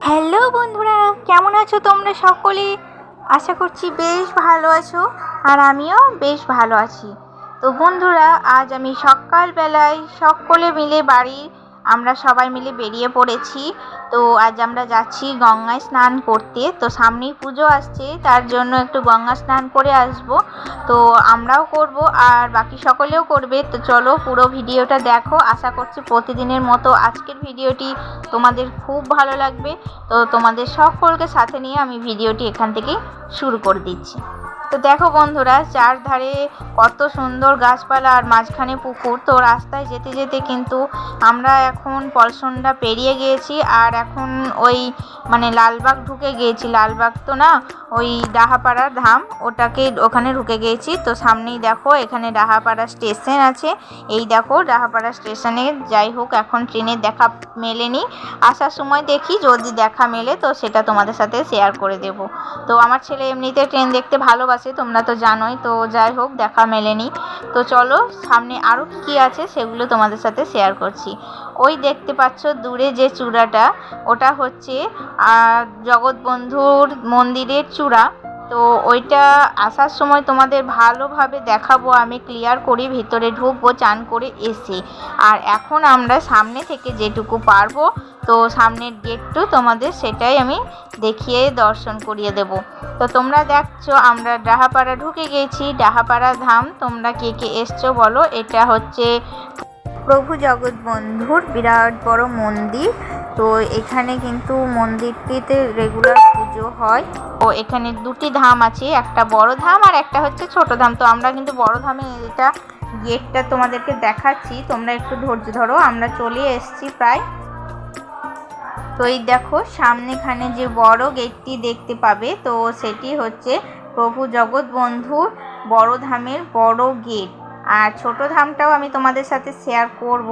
Hello বন্ধুরা, কেমন আছো তোমরা সকলে? আশা করছি বেশ ভালো আছো আর আমিও বেশ ভালো আছি। তো বন্ধুরা, আজ আমি সকালবেলায় সকলে মিলে বাড়ির আমরা সবাই মিলে বেরিয়ে পড়েছি। তো আজ আমরা যাচ্ছি গঙ্গায় স্নান করতে। তো সামনেই পুজো আসছে, তার জন্য একটু গঙ্গা স্নান করে আসব। তো আমরাও করব, আর বাকি সকলেও করবে। তো চলো পুরো ভিডিওটা দেখো। আশা করছি প্রতিদিনের মতো আজকের ভিডিওটি তোমাদের খুব ভালো লাগবে। তো তোমাদের সকলকে সাথে নিয়ে আমি ভিডিওটি এখান থেকে শুরু করে দিচ্ছি। তো দেখো বন্ধুরা, চারধারে কত সুন্দর গাছপালা আর মাঝখানে পুকুর। তো রাস্তায় যেতে যেতে কিন্তু আমরা এখন পলসনটা পেরিয়ে গিয়েছি আর এখন ওই মানে লালবাগ ঢুকে গিয়েছি। লালবাগ তো না, ওই ডাহাপাড়া ধাম, ওটাকে ওখানে ঢুকে গিয়েছি। তো সামনেই দেখো, এখানে ডাহাপাড়া স্টেশন আছে। এই দেখো, ডাহাপাড়া স্টেশনে যাই হোক, এখন ট্রেনের দেখা মেলেনি। আসার সময় দেখি, যদি দেখা মেলে তো সেটা তোমাদের সাথে শেয়ার করে দেব। তো আমার ছেলে এমনিতে ট্রেন দেখতে ভালোবাসে। তোমরা তো জানোই। তো যাই হোক, দেখা মেলেনি। তো চলো, সামনে আরও কী কী আছে সেগুলো তোমাদের সাথে শেয়ার করছি। ওই দেখতে পাচ্ছ দূরে যে চূড়াটা, ওটা হচ্ছে জগৎবন্ধুর মন্দিরের চূড়া। তো ওইটা আসার সময় তোমাদের ভালোভাবে দেখাবো, আমি ক্লিয়ার করি, ভিতরে ঢুকবো, চান করে এসে। আর এখন আমরা সামনে থেকে যেটুকু পারব, তো সামনের গেটটু তোমাদের সেটাই আমি দেখিয়ে দর্শন করিয়ে দেব। তো তোমরা দেখছ, আমরা ডাহাপাড়া ঢুকে গেছি। ডাহাপাড়া ধাম, তোমরা কে কে এসছো বলো। এটা হচ্ছে প্রভু জগৎবন্ধুর বিরাট বড় মন্দির। তো এখানে কিন্তু মন্দিরটিতে রেগুলার পুজো হয়। ও, এখানে দুটি ধাম আছে, একটা বড় ধাম আর একটা হচ্ছে ছোট ধাম। তো আমরা কিন্তু বড় ধামে এটা গেটটা তোমাদেরকে দেখাচ্ছি। তোমরা একটু ধৈর্য ধরো, আমরা চলে এসেছি প্রায়। তো এই দেখো, সামনেখানে যে বড় গেটটি দেখতে পাবে, তো সেটি হচ্ছে প্রভু জগৎবন্ধুর বড় ধামের বড় গেট। আর ছোট ধামটাও আমি তোমাদের সাথে শেয়ার করব।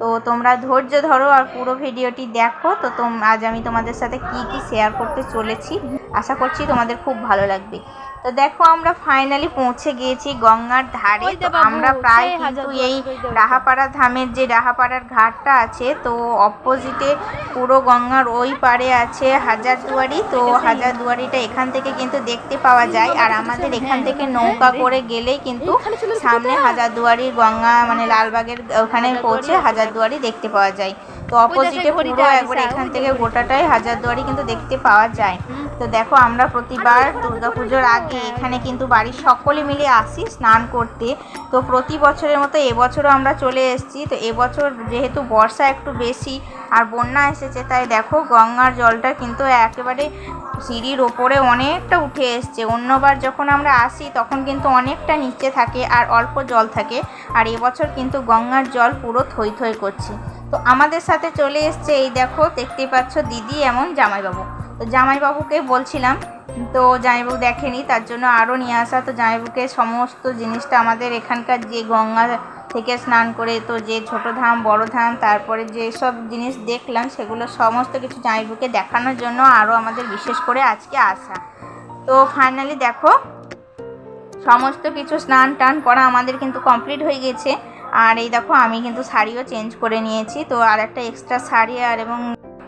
তো তোমরা ধৈর্য ধরো আর পুরো ভিডিওটি দেখো। তো তোম, আজ আমি তোমাদের সাথে কি কি শেয়ার করতে চলেছি। আশা করছি তোমাদের খুব ভালো লাগবে। তো দেখো আমরা ফাইনালি পৌঁছে গিয়েছি গঙ্গার ধারে। তো আমরা প্রায় কিন্তু এই। রাহাপাড়া ধামের যে রাহাপাড়ার ঘাটটা আছে তো অপোজিটে পুরো গঙ্গার ওই পারে আছে হাজারদুয়ারি। তো হাজারদুয়ারিটা এখান থেকে কিন্তু দেখতে পাওয়া যায়। আর আমাদের এখান থেকে নৌকা করে গেলেই কিন্তু সামনে হাজারদুয়ারির গঙ্গা মানে লালবাগের ওখানে পৌঁছে হাজারদুয়ারি দেখতে পাওয়া যায়। তো অপোজিটে পুরো একবার এখান থেকে গোটাটাই হাজারদুয়ারি কিন্তু দেখতে পাওয়া যায়। তো দেখো আমরা প্রতিবার দুর্গাপুজোর আগে এখানে কিন্তু বাড়ির সকলে মিলে আসি স্নান করতে। তো প্রতি বছরের মতো এবছরও আমরা চলে এসেছি। তো এবছর যেহেতু বর্ষা একটু বেশি আর বন্যা এসেছে তাই দেখো গঙ্গার জলটা কিন্তু একেবারে সিঁড়ির ওপরে অনেকটা উঠে এসছে। অন্যবার যখন আমরা আসি তখন কিন্তু অনেকটা নিচে থাকে আর অল্প জল থাকে। আর এবছর কিন্তু গঙ্গার জল পুরো থই থই করছে। তো আমাদের সাথে চলে এসছে এই দেখো, দেখতেই পাচ্ছ দিদি এমন জামাইবাবু। তো জামাইবাবুকে বলছিলাম, তো জামাইবাবু দেখেনি, তার জন্য আরও নিয়ে আসা। তো জামাইবাবুকে সমস্ত জিনিসটা আমাদের এখানকার যে গঙ্গা থেকে স্নান করে, তো যে ছোট ধাম, বড় ধাম, তারপরে যে সব জিনিস দেখলাম, সেগুলো সমস্ত কিছু জামাইবাবুকে দেখানোর জন্য আরও আমাদের বিশেষ করে আজকে আসা। তো ফাইনালি দেখো, সমস্ত কিছু স্নান টান করা আমাদের কিন্তু কমপ্লিট হয়ে গেছে। আর এই দেখো আমি কিন্তু শাড়িও চেঞ্জ করে নিয়েছি। তো আর একটা এক্সট্রা শাড়ি আর এবং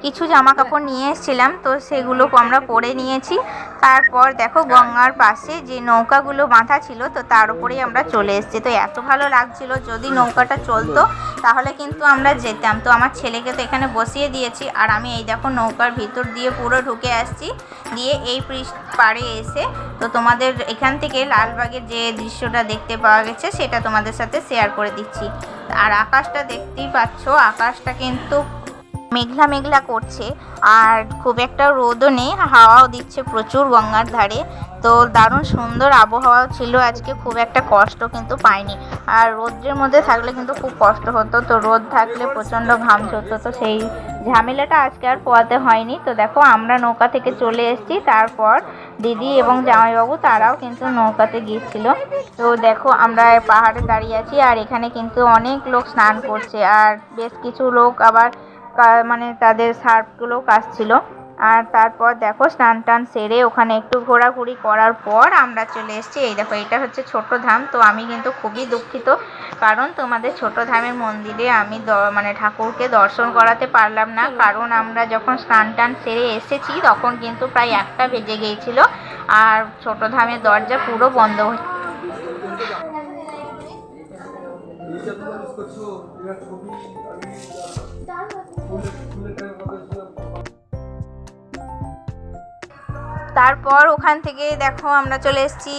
কিছু জামা কাপড় নিয়ে এসেছিলাম, তো সেগুলো আমরা পরে নিয়েছি। তারপর দেখো গঙ্গার পাশে যে নৌকাগুলো বাঁধা ছিল, তো তার উপরেই আমরা চলে এসেছি। তো এত ভালো লাগছিল, যদি নৌকাটা চলতো, তাহলে কিন্তু আমরা যেতাম। তো আমার ছেলেকে তো এখানে বসিয়ে দিয়েছি, আর আমি এই দেখো নৌকার ভিতর দিয়ে পুরো ঢুকে আসছি। দিয়ে এই পাড়ে এসে, তো তোমাদের এখান থেকে লালবাগের যে দৃশ্যটা দেখতে পাওয়া গেছে, সেটা তোমাদের সাথে শেয়ার করে দিচ্ছি। আর আকাশটা দেখতেই পাচ্ছ, আকাশটা কিন্তু মেঘলা মেঘলা করছে আর খুব একটা রোদও নেই, হাওয়াও দিচ্ছে প্রচুর গঙ্গার ধারে। তো দারুণ সুন্দর আবহাওয়া ছিল আজকে, খুব একটা কষ্ট কিন্তু পাইনি। আর রোদ্রের মধ্যে থাকলে কিন্তু খুব কষ্ট হতো। তো রোদ থাকলে প্রচণ্ড ঘাম ঝরতো, তো সেই ঝামেলাটা আজকে আর পোয়াতে হয়নি। তো দেখো, আমরা নৌকা থেকে চলে এসেছি। তারপর দিদি এবং জামাইবাবু, তারাও কিন্তু নৌকাতে গিয়েছিল। তো দেখো, আমরা পাহাড়ে দাঁড়িয়ে আছি আর এখানে কিন্তু অনেক লোক স্নান করছে। আর বেশ কিছু লোক আবার মানে তাদের সার্ফগুলো কাচছিল। আর তারপর দেখো স্নান টান সেরে ওখানে একটু ঘোরাঘুরি করার পর আমরা চলে এসেছি। এই দেখো, এটা হচ্ছে ছোট ধাম। তো আমি কিন্তু খুবই দুঃখিত, কারণ তোমাদের ছোট ধামের মন্দিরে আমি মানে ঠাকুরকে দর্শন করাতে পারলাম না। কারণ আমরা যখন স্নান টান সেরে এসেছি, তখন কিন্তু প্রায় একটা বেজে গিয়েছিল। আর ছোট ধামের দরজা পুরো বন্ধ হয়ে Thank you. তারপর ওখান থেকে দেখো আমরা চলে এসেছি,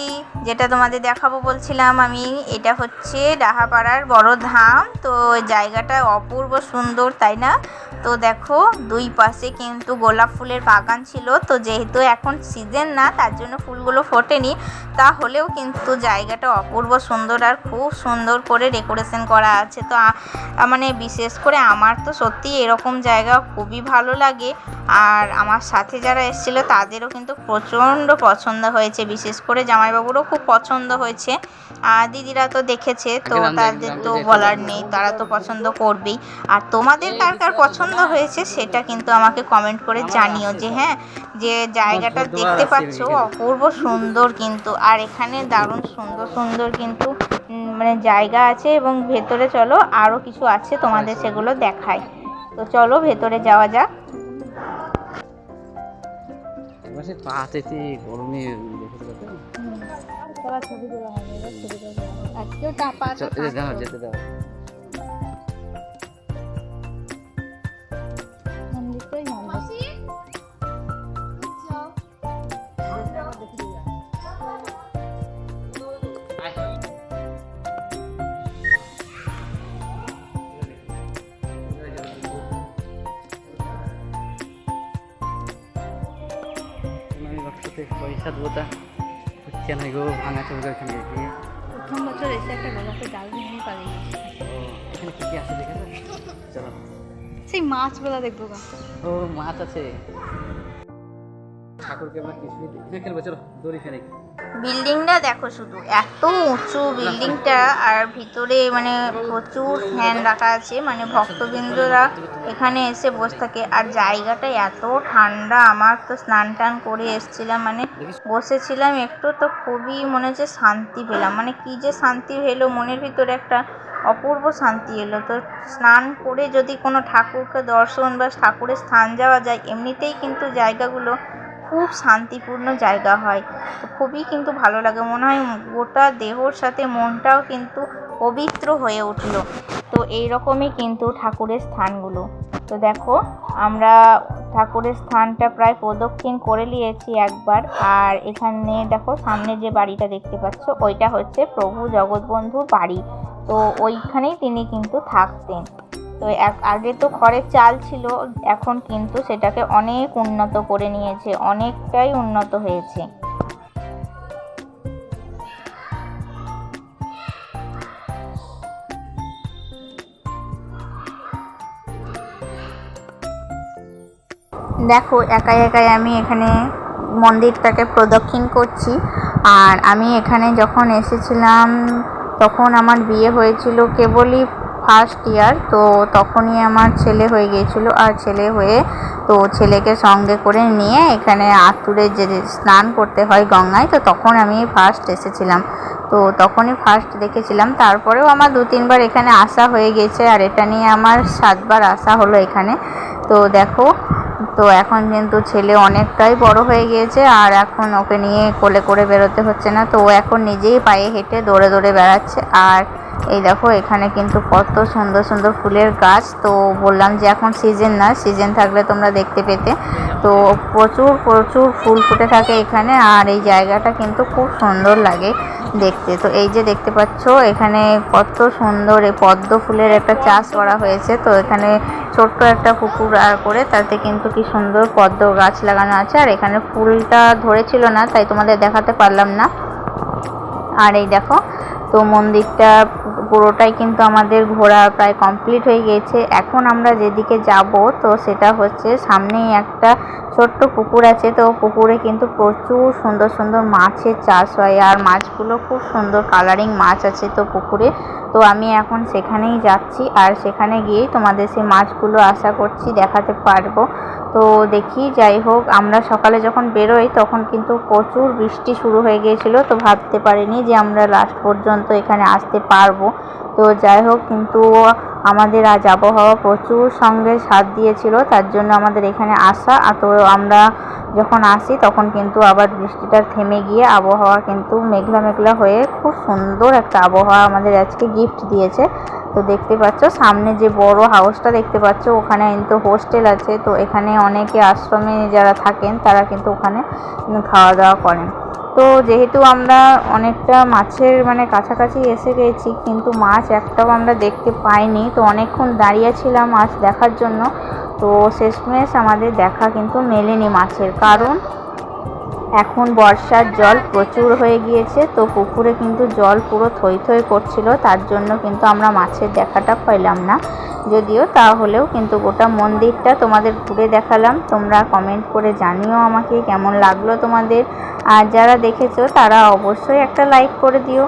যেটা তোমাদের দেখাবো বলছিলাম আমি, এটা হচ্ছে ডাহাপাড়ার বড় ধাম। তো জায়গাটা অপূর্ব সুন্দর, তাই না? তো দেখো, দুই পাশে কিন্তু গোলাপ ফুলের বাগান ছিল। তো যেহেতু এখন সিজন না, তার জন্য ফুলগুলো ফোটেনি, তাহলেও কিন্তু জায়গাটা অপূর্ব সুন্দর আর খুব সুন্দর করে ডেকোরেশন করা আছে। তো মানে বিশেষ করে আমার তো সত্যি এরকম জায়গা খুবই ভালো লাগে। আর আমার সাথে যারা এসেছিল, তাদেরও কিন্তু প্রচণ্ড পছন্দ হয়েছে। বিশেষ করে জামাইবাবুরও খুব পছন্দ হয়েছে। আর দিদিরা তো দেখেছে তো তাদের তো বলার নেই তারা তো পছন্দ করবেই। আর তোমাদের কার কার পছন্দ হয়েছে সেটা কিন্তু আমাকে কমেন্ট করে জানিও যে হ্যাঁ যে জায়গাটা দেখতে পাচ্ছ অপূর্ব সুন্দর কিন্তু। আর এখানে দারুণ সুন্দর সুন্দর কিন্তু মানে জায়গা আছে এবং ভেতরে চলো আরও কিছু আছে তোমাদের সেগুলো দেখায় তো চলো ভেতরে যাওয়া যাক। এবার সে পা হাতেতে গরমে দেখেছিল তো? চল, এই যে দাও, যেতে দাও। ভাবছি পয়সা দেবো তা হচ্ছে না গো ভাঙা চলবে ওখানে গিয়ে প্রথম বছর এসে একটা গোলাপের ডাল ভেঙে পালিয়ে গেছে ও, এখানে কি কি আছে দেখে তো? চলো সেই মাছগুলো দেখব গা ও মাছ আছে ঠাকুরকে আমরা এখানে খেলব, চলো, দড়ি বিল্ডিংটা দেখো শুধু, এত উঁচু বিল্ডিংটা, আর ভিতরে মানে প্রচুর ফ্যান রাখা আছে মানে ভক্তবৃন্দরা এখানে এসে বসে থাকে। আর জায়গাটা এত ঠান্ডা, আমার তো স্নান টান করে এসেছিলাম মানে বসেছিলাম একটু, তো খুবই মনে হচ্ছে শান্তি পেলাম। মানে কি যে শান্তি এলো মনের ভিতরে একটা অপূর্ব শান্তি এলো। তো স্নান করে যদি কোনো ঠাকুরকে দর্শন বা ঠাকুরের স্থান যাওয়া যায়, এমনিতেই কিন্তু জায়গাগুলো খুব শান্তিপূর্ণ জায়গা হয়। তো খুবই কিন্তু ভালো লাগে। মনে হয় গোটা দেহর সাথে মনটাও কিন্তু পবিত্র হয়ে উঠল। তো এই রকমই কিন্তু ঠাকুরের স্থানগুলো। তো দেখো, আমরা ঠাকুরের স্থানটা প্রায় প্রদক্ষিণ করে নিয়েছি একবার। আর এখানে দেখো, সামনে যে বাড়িটা দেখতে পাচ্ছ, ওইটা হচ্ছে প্রভু জগৎবন্ধুর বাড়ি। তো ওইখানেই তিনি কিন্তু থাকতেন। তো আগে তো খড়ের চাল ছিল, এখন কিন্তু সেটাকে অনেক উন্নত করে নিয়েছে, অনেকটাই উন্নত হয়েছে। দেখো, একাই একাই আমি এখানে মন্দিরটাকে প্রদক্ষিণ করছি। আর আমি এখানে যখন এসেছিলাম, তখন আমার বিয়ে হয়েছিল কেবলই ফার্স্ট ইয়ার তো তখনই আমার ছেলে হয়ে গিয়েছিল। আর ছেলে হয়ে তো ছেলেকে সঙ্গে করে নিয়ে এখানে আতুরে যে স্নান করতে হয় গঙ্গায়, তো তখন আমি ফার্স্ট এসেছিলাম। তো তখনই ফার্স্ট দেখেছিলাম। তারপরেও আমার দু তিনবার এখানে আসা হয়ে গেছে আর এটা নিয়ে আমার সাতবার আসা হলো এখানে। তো দেখো তো এখন কিন্তু ছেলে অনেকটাই বড় হয়ে গিয়েছে আর এখন ওকে নিয়ে কোলে করে বেরোতে হচ্ছে না। তো ও এখন নিজেই পায়ে হেঁটে দৌড়ে দৌড়ে বেড়াচ্ছে। আর এই দেখো, এখানে কিন্তু কত সুন্দর সুন্দর ফুলের গাছ। তো বললাম যে এখন সিজন না সিজন থাকলে তোমরা দেখতে পেতে। তো প্রচুর প্রচুর ফুল ফুটে থাকে এখানে। আর এই জায়গাটা কিন্তু খুব সুন্দর লাগে। দেখতে। তো এই যে দেখতে পাচ্ছ, এখানে কত সুন্দর এই পদ্ম ফুলের একটা চাষ করা হয়েছে। তো এখানে ছোট্ট একটা পুকুর আর করে তাতে কিন্তু কি সুন্দর পদ্ম গাছ লাগানো আছে। আর এখানে ফুলটা ধরেছিল না, তাই তোমাদের দেখাতে পারলাম না। আর এই দেখো তো মন্দিরটা পুরোটাই কিন্তু আমাদের ঘোরা প্রায় কমপ্লিট হয়ে গিয়েছে এখন আমরা যেদিকে যাব, তো সেটা হচ্ছে সামনেই একটা ছোট্ট পুকুর আছে। তো পুকুরে কিন্তু প্রচুর সুন্দর সুন্দর মাছের চাষ হয় আর মাছগুলো খুব সুন্দর কালারিং মাছ আছে তো পুকুরে। তো আমি এখন সেখানেই যাচ্ছি আর সেখানে গিয়েই তোমাদের সেই মাছগুলো আশা করছি দেখাতে পারব। তো দেখি, যাই হোক, আমরা সকালে যখন বেরোই তখন কিন্তু প্রচুর বৃষ্টি শুরু হয়ে গিয়েছিল, তো ভাবতে পারিনি যে আমরা লাস্ট পর্যন্ত এখানে আসতে পারব। তো যাই হোক, কিন্তু আমাদের আজ আবহাওয়া প্রচুর সঙ্গে সাথ দিয়েছিল, তার জন্য আমাদের এখানে আসা। আর তো আমরা যখন আসি তখন কিন্তু আবার বৃষ্টিটা থেমে গিয়ে আবহাওয়া কিন্তু মেঘলা মেঘলা হয়ে খুব সুন্দর একটা আবহাওয়া আমাদের আজকে গিফট দিয়েছে। তো দেখতে পাচ্ছ, সামনে যে বড় হাউসটা দেখতে পাচ্ছ, ওখানে কিন্তু হোস্টেল আছে। তো এখানে অনেকে আশ্রমে যারা থাকেন, তারা কিন্তু ওখানে খাওয়া দাওয়া করেন। তো যেহেতু আমরা অনেকটা মাছের মানে কাছাকাছি এসে গেছি, কিন্তু মাছ একটাও আমরা দেখতে পাইনি। তো অনেকক্ষণ দাঁড়িয়ে ছিলাম মাছ দেখার জন্য। তো শেষমেশ আমাদের দেখা কিন্তু মেলেনি মাছের। কারণ এখন বর্ষার জল প্রচুর হয়ে গিয়েছে তো পুকুরে কিন্তু জল পুরো থই থই করছিল তার জন্য কিন্তু আমরা মাছের দেখাটা পাইলাম না। যদিও তাহলেও কিন্তু গোটা মন্দিরটা তোমাদের ঘুরে দেখালাম তোমরা কমেন্ট করে জানিও আমাকে কেমন লাগল তোমাদের। আর যারা দেখেছ তারা অবশ্যই একটা লাইক করে দিও।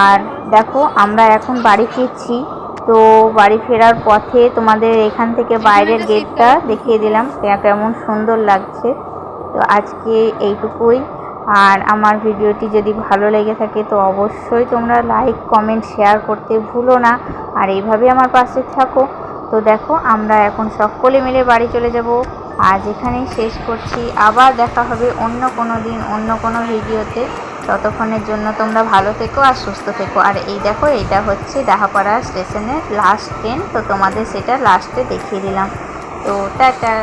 আর দেখো আমরা এখন বাড়ি ফিরছি তো বাড়ি ফেরার পথে তোমাদের এখান থেকে বাইরের গেটটা দেখিয়ে দিলাম কেমন সুন্দর লাগছে। তো আজকে এইটুকুই। আর আমার ভিডিওটি যদি ভালো লেগে থাকে, তো অবশ্যই তোমরা লাইক কমেন্ট শেয়ার করতে ভুলো না। আর এইভাবে আমার পাশে থাকো। তো দেখো, আমরা এখন সকলে মিলে বাড়ি চলে যাব। আজ এখানেই শেষ করছি। আবার দেখা হবে অন্য কোনো দিন, অন্য কোনো ভিডিওতে। ততক্ষণের জন্য তোমরা ভালো থেকো আর সুস্থ থেকো। আর এই দেখো, এটা হচ্ছে ডাহাপাড়া স্টেশনের লাস্ট ট্রেন তো তোমাদের সেটা লাস্টে দেখিয়ে দিলাম। তো টাটা।